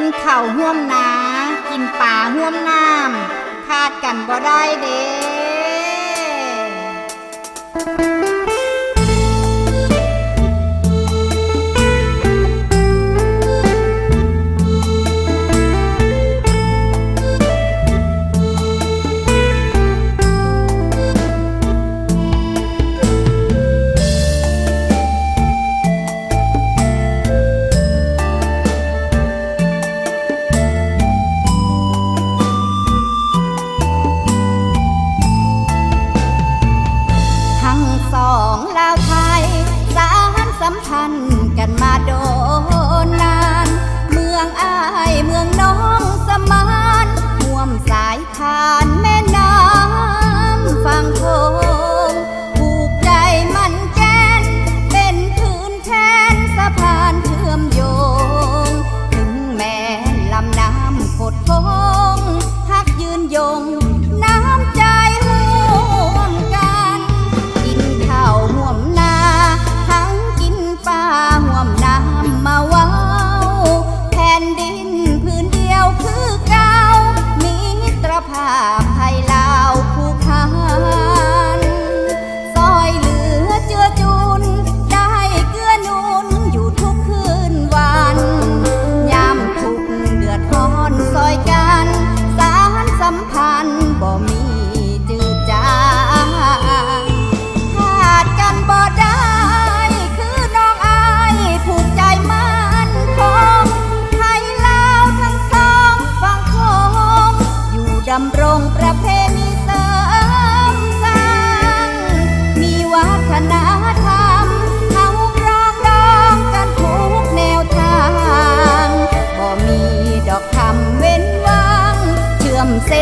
นข่าห่วมนา กินป่าห่วมน้ำขาดกันบ่ได้เด้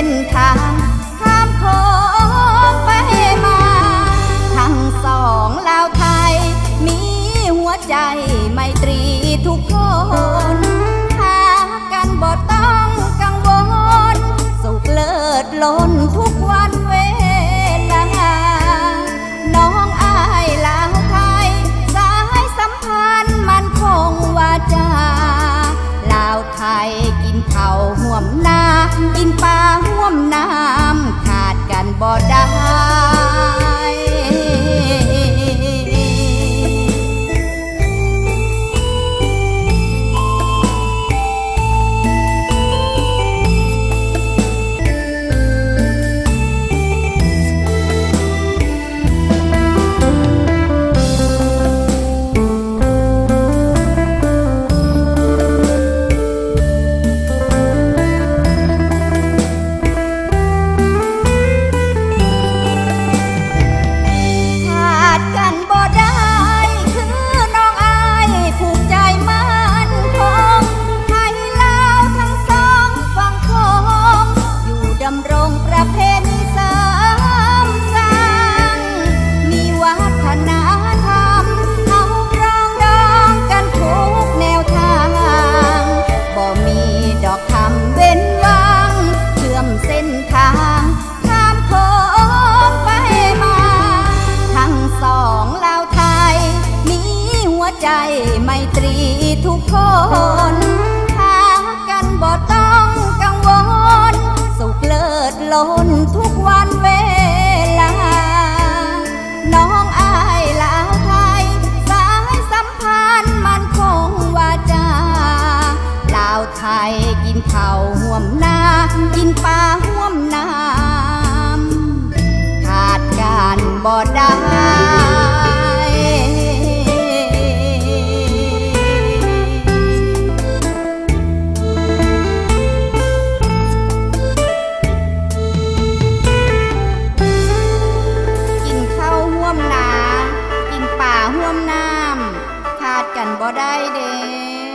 ส้นทางข้ามโขงไปมา ทั้งสองลาวไทย มีหัวใจไมตรีทุกคนหากันบ่ต้องกังวล สุขเลิศล้นทุกวันเวลา น้องอายลาวไทย สายสัมพันธ์มันคงวาจาลาวไทยกินข้าห่วมนากินปลา น้ำขาดกันบ่ได้ ไมตรีทุกคนหากันบ่ต้องกังวล สุขเลิศล้นทุกวันเวลา น้องอายลาวไทย สายสัมพันธ์มันคงวาจาลาวไทยกินข้าวห่วมนา กินปลาห่วมน้ำขาดการบ่ได้ บ่ได้เด้